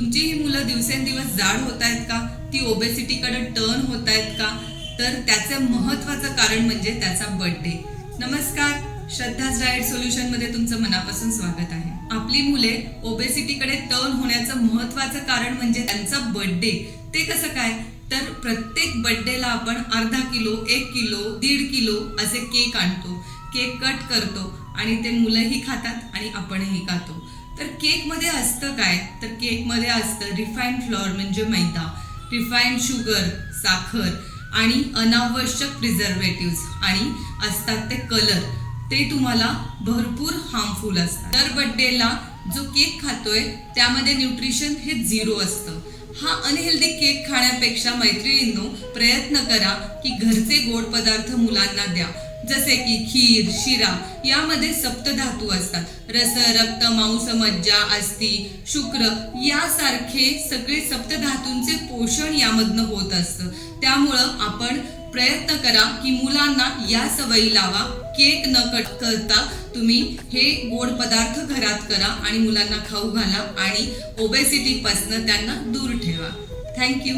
तुमची ही मुलं दिवसेंदिवस जाड होत आहेत का? ती ओबेसिटीकडे टर्न होत आहेत का? तर त्याचं महत्वाचं कारण म्हणजे त्याचा बर्थडे नमस्कार श्रद्धाज डाएट सोल्युशनमध्ये तुमचं मनापासून स्वागत आहे. आपली मुले ओबेसिटीकडे टर्न होण्याचं महत्वाचं कारण म्हणजे त्यांचा बर्थडे ते कसं काय? तर प्रत्येक बर्थडेला आपण अर्धा किलो एक किलो दीड किलो असे केक आणतो. केक कट करतो आणि ते मुलंही खातात आणि आपणही खातो. तर केकमध्ये असतं काय? तर केकमध्ये असतं रिफाईंड फ्लॉर म्हणजे मैदा रिफाईंड शुगर साखर आणि अनावश्यक प्रिझर्वेटिव्ह आणि असतात ते कलर ते तुम्हाला भरपूर हार्मफुल असतात. दर बड्डेला जो केक खातोय त्यामध्ये न्यूट्रिशन हे झिरो असतं. हा अनहेल्दी केक खाण्यापेक्षा मैत्रिणींनो प्रयत्न करा की घरचे गोड पदार्थ मुलांना द्या. जसे की खीर शिरा यामध्ये सप्तधातू असतात. रस रक्त मांस मज्जा अस्ती शुक्र यासारखे सगळे सप्तधातूंचे पोषण यामधनं होत असतं. त्यामुळं आपण प्रयत्न करा की मुलांना या सवयी लावा. केक न कट करता तुम्ही हे गोड पदार्थ घरात करा आणि मुलांना खाऊ घाला आणि ओबेसिटीपासनं त्यांना दूर ठेवा. थँक्यू